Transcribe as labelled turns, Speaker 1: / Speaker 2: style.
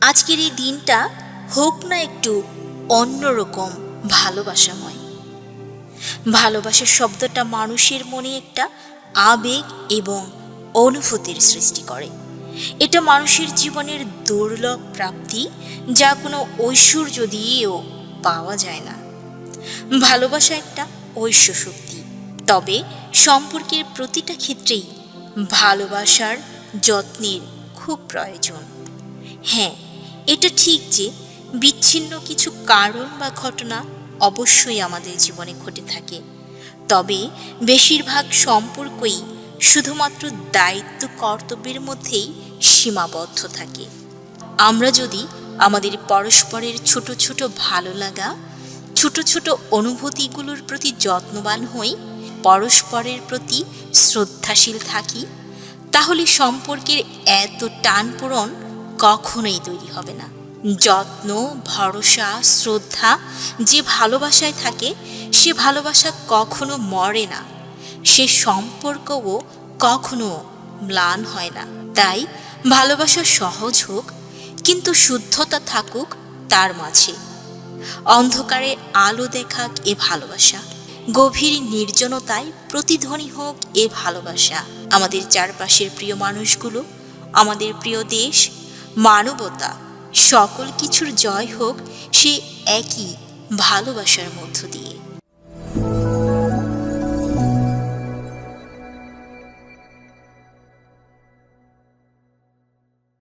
Speaker 1: আজকের এই দিনটা হোক না একটু অন্যরকম ভালোবাসাময়। ভালোবাসার শব্দটা মানুষের মনে একটা আবেগ এবং অনুভূতির সৃষ্টি করে। এটা মানুষের জীবনের দুর্লভ প্রাপ্তি যা কোনো ঐশ্বর্য দিয়েও পাওয়া যায় না। ভালোবাসা একটা ঐশ্য শক্তি। তবে সম্পর্কের প্রতিটা ক্ষেত্রেই ভালোবাসার যত্নের খুব প্রয়োজন। হ্যাঁ এটা ঠিক যে বিচ্ছিন্ন কিছু কারণ বা ঘটনা অবশ্যই আমাদের জীবনে ঘটে থাকে। তবে বেশিরভাগ সম্পর্কই শুধুমাত্র দায়িত্ব কর্তব্যের মধ্যেই সীমাবদ্ধ থাকে। আমরা যদি আমাদের পরস্পরের ছোট ছোট ভালো লাগা ছোট ছোট অনুভূতিগুলোর প্রতি যত্নবান হই, পরস্পরের প্রতি শ্রদ্ধাশীল থাকি, তাহলে সম্পর্কের এত টান পূরণ কখনোই তৈরি হবে না। যত্ন, ভরসা, শ্রদ্ধা যে ভালোবাসায় থাকে, সে ভালোবাসা কখনো মরে না। সে সম্পর্কও কখনো ম্লান হয় না। তাই ভালোবাসা সহজ হোক, কিন্তু শুদ্ধতা থাকুক তার মাঝে। অন্ধকারে আলো দেখাক এ ভালোবাসা। গভীর নির্জনতায় প্রতিধ্বনি হোক এ ভালোবাসা। আমাদের চারপাশের প্রিয় মানুষগুলো, আমাদের প্রিয় দেশ মানবতা সকল কিছুর জয় হোক সে একই ভালোবাসার মধ্য দিয়ে।